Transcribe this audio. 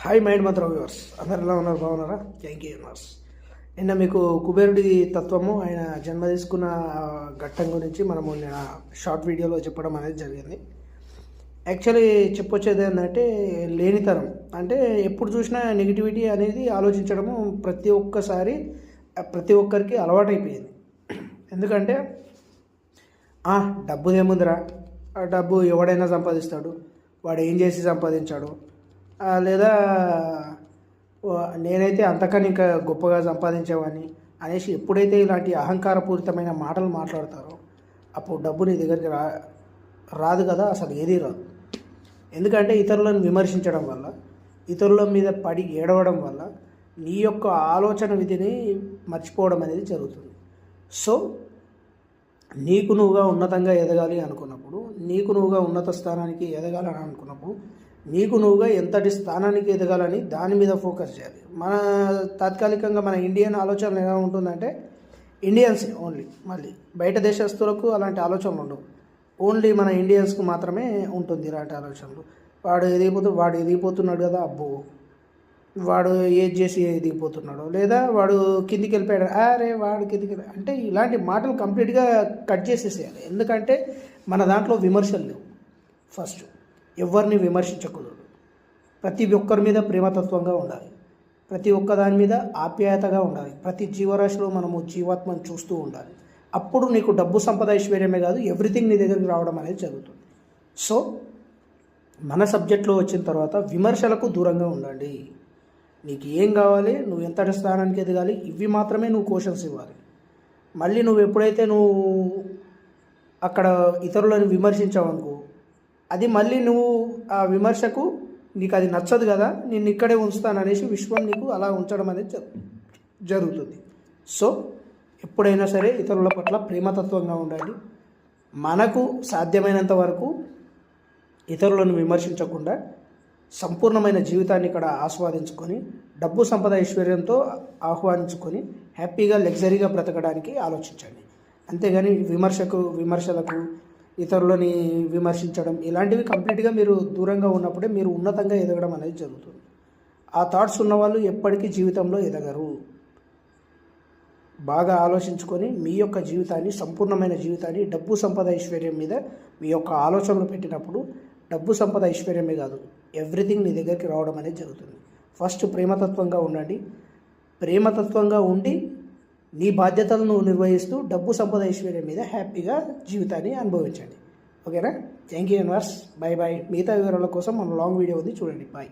Hi mind మంత్ర viewers అందరు ఎలా ఉన్నారు? బాగున్నారా? థ్యాంక్ యూ యూనివర్స్ నిన్న మీకు కుబేరుడి తత్వము ఆయన జన్మ తీసుకున్న ఘట్టం గురించి మనము నిన్న షార్ట్ వీడియోలో చెప్పడం అనేది జరిగింది. యాక్చువల్లీ చెప్పొచ్చేది ఏంటంటే లేనితనం. అంటే ఎప్పుడు చూసినా నెగిటివిటీ అనేది ఆలోచించడము ప్రతి ఒక్కసారి ప్రతి ఒక్కరికి అలవాటైపోయింది. ఎందుకంటే "ఆ, డబ్బుదేముందిరా? ఆ డబ్బు ఎవడైనా సంపాదిస్తాడు. వాడు ఏం చేసి సంపాదించాడు? లేదా నేనైతే అంతకని ఇంకా గొప్పగా సంపాదించేవాడిని అనేసి ఎప్పుడైతే ఇలాంటి అహంకారపూరితమైన మాటలు మాట్లాడతారో అప్పుడు డబ్బు నీ దగ్గరికి రా రాదు కదా అసలు ఏదీ రాదు. ఎందుకంటే ఇతరులను విమర్శించడం వల్ల ఇతరుల మీద పడి ఏడవడం వల్ల నీ యొక్క ఆలోచన విధిని మర్చిపోవడం అనేది జరుగుతుంది. సో నీకు నువ్వుగా ఉన్నతంగా ఎదగాలి అనుకున్నప్పుడు నీకు నువ్వుగా ఉన్నత స్థానానికి ఎదగాలని అనుకున్నప్పుడు నీకు నువ్వుగా ఎంతటి స్థానానికి ఎదగాలని దాని మీద ఫోకస్ చేయాలి. మన తాత్కాలికంగా మన ఇండియన్ ఆలోచన ఎలా ఉంటుందంటే ఇండియన్స్ ఓన్లీ మళ్ళీ బయట దేశస్తులకు అలాంటి ఆలోచనలు ఉండవు. ఓన్లీ మన ఇండియన్స్కు మాత్రమే ఉంటుంది ఇలాంటి ఆలోచనలు. వాడు ఎదిగిపోతూ వాడు ఎదిగిపోతున్నాడు కదా అబ్బో. వాడు ఏది చేసి ఎదిగిపోతున్నాడు లేదా వాడు కిందికి వెళ్ళిపోయాడు అరే వాడు కిందికి అంటే ఇలాంటి మాటలు కంప్లీట్గా కట్ చేసేసేయాలి. ఎందుకంటే మన దాంట్లో విమర్శలు లేవు. ఫస్ట్ ఎవరిని విమర్శించకూడదు. ప్రతి ఒక్కరి మీద ప్రేమతత్వంగా ఉండాలి. ప్రతి ఒక్క దాని మీద ఆప్యాయతగా ఉండాలి. ప్రతి జీవరాశిలో మనము జీవాత్మను చూస్తూ ఉండాలి. అప్పుడు నీకు డబ్బు సంపద ఐశ్వర్యమే కాదు ఎవ్రీథింగ్ నీ దగ్గరికి రావడం అనేది జరుగుతుంది. సో మన సబ్జెక్ట్లో వచ్చిన తర్వాత విమర్శలకు దూరంగా ఉండండి. నీకు ఏం కావాలి నువ్వు ఎంతటి స్థానానికి ఎదగాలి ఇవి మాత్రమే నువ్వు క్వశ్చన్స్ ఇవ్వాలి. మళ్ళీ నువ్వు ఎప్పుడైతే నువ్వు అక్కడ ఇతరులను విమర్శించావనుకో అది మళ్ళీ నువ్వు ఆ విమర్శకు నీకు అది నచ్చదు కదా నేను ఇక్కడే ఉంచుతాను అనేసి విశ్వం నీకు అలా ఉంచడం అనేది జరుగుతుంది. సో ఎప్పుడైనా సరే ఇతరుల పట్ల ప్రేమతత్వంగా ఉండాలి మనకు సాధ్యమైనంత వరకు ఇతరులను విమర్శించకుండా సంపూర్ణమైన జీవితాన్ని ఇక్కడ ఆస్వాదించుకొని డబ్బు సంపద ఐశ్వర్యంతో ఆహ్వానించుకొని హ్యాపీగా లగ్జరీగా బ్రతకడానికి ఆలోచించండి. అంతేగాని విమర్శకు విమర్శలకు ఇతరులని విమర్శించడం ఇలాంటివి కంప్లీట్గా మీరు దూరంగా ఉన్నప్పుడే మీరు ఉన్నతంగా ఎదగడం అనేది జరుగుతుంది. ఆ థాట్స్ ఉన్నవాళ్ళు ఎప్పటికీ జీవితంలో ఎదగరు. బాగా ఆలోచించుకొని మీ యొక్క జీవితాన్ని సంపూర్ణమైన జీవితాన్ని డబ్బు సంపద ఐశ్వర్యం మీద మీ యొక్క ఆలోచనలు పెట్టినప్పుడు డబ్బు సంపద ఐశ్వర్యమే కాదు ఎవ్రీథింగ్ నీ దగ్గరికి రావడం అనేది జరుగుతుంది. ఫస్ట్ ప్రేమతత్వంగా ఉండండి. ప్రేమతత్వంగా ఉండి నీ బాధ్యతలను నిర్వహిస్తూ డబ్బు సంపద ఐశ్వర్యం మీద హ్యాపీగా జీవితాన్ని అనుభవించండి. ఓకేనా? Thank you universe. Bye bye మిగతా వివరాల కోసం మన లాంగ్ వీడియో ఉంది. చూడండి. బాయ్.